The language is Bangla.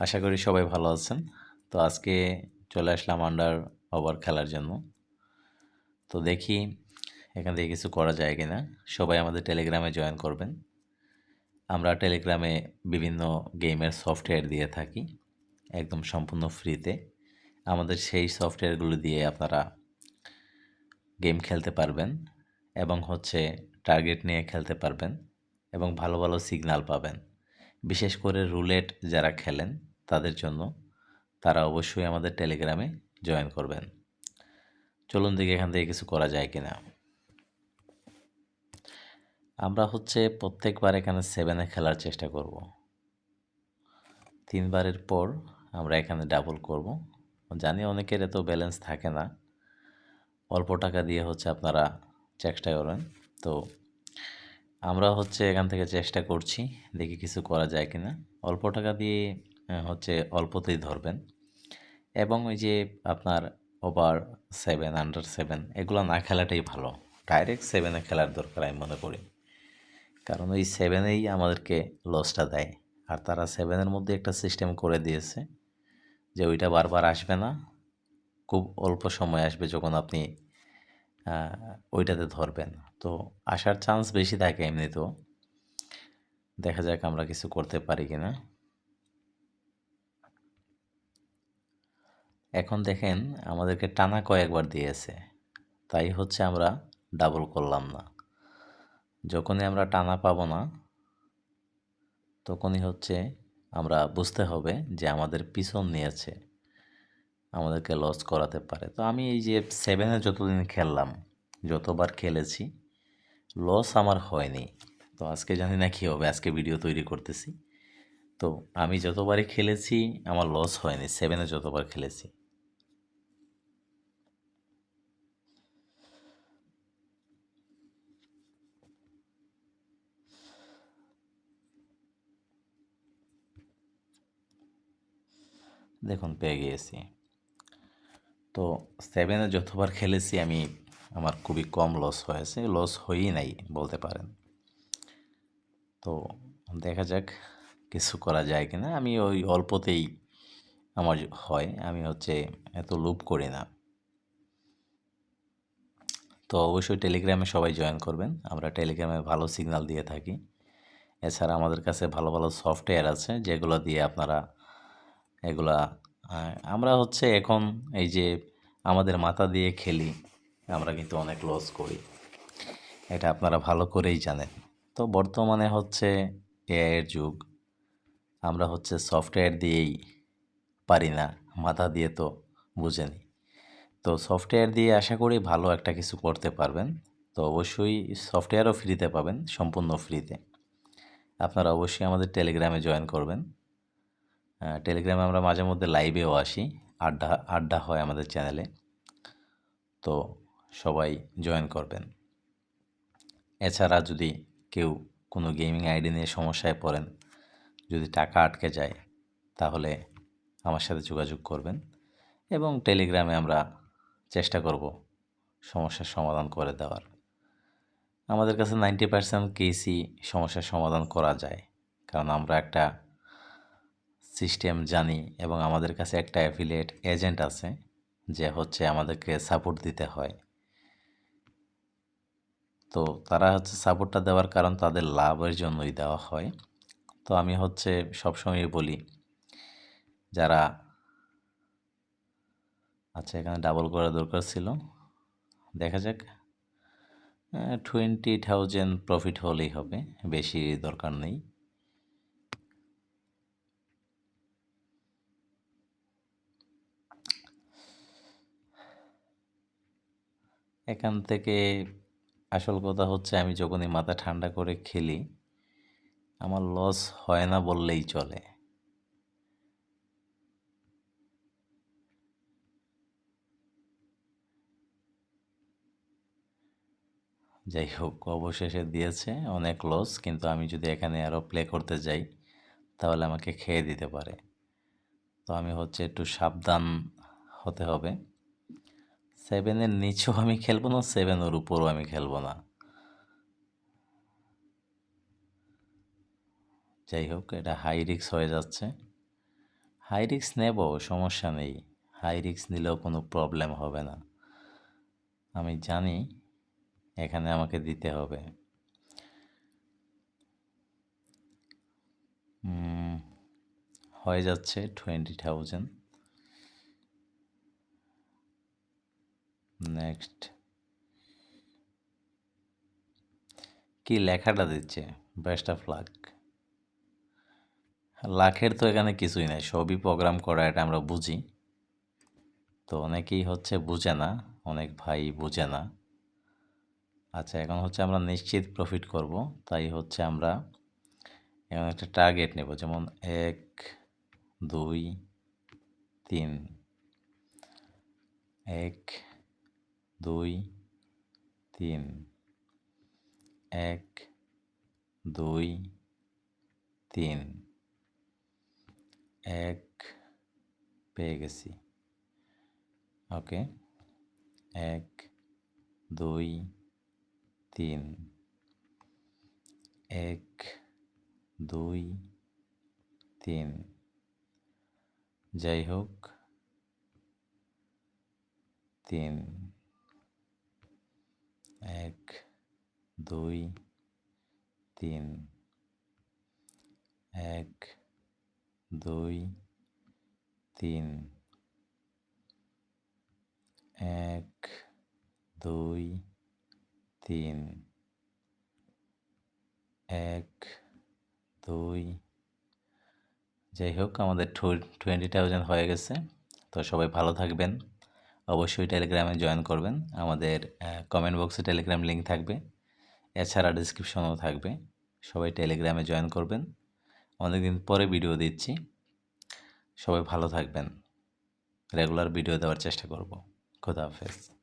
আশা করি সবাই ভালো আছেন। তো আজকে চলে আসলাম আন্ডার ওভার খেলার জন্য। তো দেখি এখান থেকে কিছু করা যায় কি না সবাই আমাদের টেলিগ্রামে জয়েন করবেন। আমরা টেলিগ্রামে বিভিন্ন গেমের সফটওয়্যার দিয়ে থাকি, একদম সম্পূর্ণ ফ্রিতে আমাদের সেই সফটওয়্যারগুলো দিয়ে আপনারা গেম খেলতে পারবেন এবং হচ্ছে টার্গেট নিয়ে খেলতে পারবেন এবং ভালো ভালো সিগন্যাল পাবেন। বিশেষ করে রুলেট যারা খেলেন তাদের জন্য তারা অবশ্যই আমাদের টেলিগ্রামে জয়েন করবেন। চলুন দেখি এখান থেকে কিছু করা যায় কি না আমরা হচ্ছে প্রত্যেকবার এখানে সেভেনে খেলার চেষ্টা করব। তিনবারের পর আমরা এখানে ডাবল করব। জানি অনেকের এত ব্যালেন্স থাকে না। অল্প টাকা দিয়ে হচ্ছে আপনারা চেষ্টা করবেন তো আমরা হচ্ছে এখান থেকে চেষ্টা করছি, দেখি কিছু করা যায় কি না অল্প টাকা দিয়ে হচ্ছে অল্পতেই ধরবেন। এবং ওই যে আপনার ওভার সেভেন আন্ডার সেভেন এগুলো না খেলাটাই ভালো। ডাইরেক্ট সেভেনে খেলার দরকার আমি মনে করি। কারণ ওই সেভেনেই আমাদেরকে লসটা দেয়। আর তারা সেভেনের মধ্যে একটা সিস্টেম করে দিয়েছে যে ওইটা বারবার আসবে না। খুব অল্প সময় আসবে যখন আপনি ওইটাতে ধরবেন। তো আসার চান্স বেশি থাকে এমনিতেও। দেখা যাক আমরা কিছু করতে পারি কি না এখন দেখেন আমাদেরকে টানা কয়েকবার দিয়েছে। তাই হচ্ছে আমরা ডাবল করলাম না। যখনই আমরা টানা পাবো না, তখনই হচ্ছে আমরা বুঝতে হবে যে আমাদের পিছন নিয়েছে। আমাদেরকে লস করাতে পারে। তো আমি এই যে সেভেনে যতদিন খেললাম, যতবার খেলেছি লস আমার হয়নি। তো আজকে জানি না কী হবে, আজকে ভিডিও তৈরি করতেছি। তো আমি যতবারই খেলেছি, আমার লস হয়নি। সেভেনে যতবার খেলেছি। দেখুন, পেয়ে গিয়েছি। তো সেভেনে যতবার খেলেছি আমি আমার খুবই কম লস হয়েছে। লস হয়েই নাই বলতে পারেন। তো দেখা যাক কিছু করা যায় কিনা। আমি ওই অল্পতেই আমার হয়। আমি হচ্ছে এত লুপ করি না। তো অবশ্যই টেলিগ্রামে সবাই জয়েন করবেন। আমরা টেলিগ্রামে ভালো সিগনাল দিয়ে থাকি। এছাড়া আমাদের কাছে ভালো ভালো সফটওয়্যার আছে যেগুলো দিয়ে আপনারা এগুলা আমরা হচ্ছে এখন এই যে আমাদের মাথা দিয়ে খেলি, আমরা কিন্তু অনেক লস করি। এটা আপনারা ভালো করেই জানেন। তো বর্তমানে হচ্ছে এআইয়ের যুগ, আমরা হচ্ছে সফটওয়্যার দিয়েই পারি না, মাথা দিয়ে তো বুঝেনি তো সফটওয়্যার দিয়ে আশা করি ভালো একটা কিছু করতে পারবেন। তো অবশ্যই সফটওয়্যারও ফ্রিতে পাবেন, সম্পূর্ণ ফ্রিতে আপনারা অবশ্যই আমাদের টেলিগ্রামে জয়েন করবেন। টেলিগ্রামে আমরা মাঝে মধ্যে লাইভেও আসি। আড্ডা আড্ডা হয় আমাদের চ্যানেলে তো সবাই জয়েন করবেন। এছাড়া যদি কেউ কোনো গেমিং আইডি নিয়ে সমস্যায় পড়েন, যদি টাকা আটকে যায়, তাহলে আমার সাথে যোগাযোগ করবেন এবং টেলিগ্রামে আমরা চেষ্টা করব সমস্যার সমাধান করে দেওয়ার। আমাদের কাছে নাইনটি পার্সেন্ট কেসই সমস্যার সমাধান করা যায়। কারণ আমরা একটা সিস্টেম জানি এবং আমাদের কাছে একটা অ্যাফিলিয়েট এজেন্ট আছে যে হচ্ছে আমাদেরকে সাপোর্ট দিতে হয়। তো তারা হচ্ছে সাপোর্টটা দেওয়ার কারণ তাদের লাভের জন্যই দেওয়া হয়। তো আমি হচ্ছে সবসময় বলি, যারা আচ্ছা এখানে ডাবল করা দরকার ছিল। দেখা যাক টোয়েন্টি থাউজেন্ড প্রফিট হলেই হবে, বেশি দরকার নেই। এখান থেকে আসল কথা হচ্ছে আমি যখনই মাথা ঠান্ডা করে খেলি, আমার লস হয় না বললেই চলে। যাই হোক, অবশেষে দিয়েছে অনেক লস কিন্তু আমি যদি এখানে আরও প্লে করতে যাই, তাহলে আমাকে খেয়ে দিতে পারে। তো আমি হচ্ছে একটু সাবধান হতে হবে। সেভেনের নিচেও আমি খেলব না সেভেনের উপরও আমি খেলব না। যাই হোক, এটা হাই রিক্স হয়ে যাচ্ছে। হাই রিস্ক নেব, সমস্যা নেই। হাই রিস্ক নিলেও কোনো প্রবলেম হবে না। আমি জানি এখানে আমাকে দিতে হবে। হয়ে যাচ্ছে টোয়েন্টি থাউজেন্ড নেক্সট কি লেখাটা দিচ্ছে? বেস্ট অফ লাক লাখের তো এখানে কিছুই নাই, সবই প্রোগ্রাম করা, এটা আমরা বুঝি। তো অনেকেই হচ্ছে বুঝে না, অনেক ভাই বুঝে না। আচ্ছা এখন হচ্ছে আমরা নিশ্চিত প্রফিট করব, তাই হচ্ছে আমরা এখন একটা টার্গেট নেব, যেমন এক, দুই, তিন। এক দুই তিন এক দুই তিন এক পেয়ে গেছি ওকে এক দুই তিন এক দুই তিন যাই হোক তিন এক, দুই, তিন। এক, দুই, তিন। এক, দুই, তিন। এক, দুই। যাই হোক, আমাদের টোয়েন্টি থাউজেন্ড হয়ে গেছে। তো সবাই ভালো থাকবেন। অবশ্যই টেলিগ্রামে জয়েন করবেন। আমাদের কমেন্ট বক্সে টেলিগ্রাম লিঙ্ক থাকবে। এছাড়া ডিসক্রিপশনও থাকবে। সবাই টেলিগ্রামে জয়েন করবেন। অনেকদিন পরে ভিডিও দিচ্ছি। সবাই ভালো থাকবেন। রেগুলার ভিডিও দেওয়ার চেষ্টা করব। খোদা হাফেজ।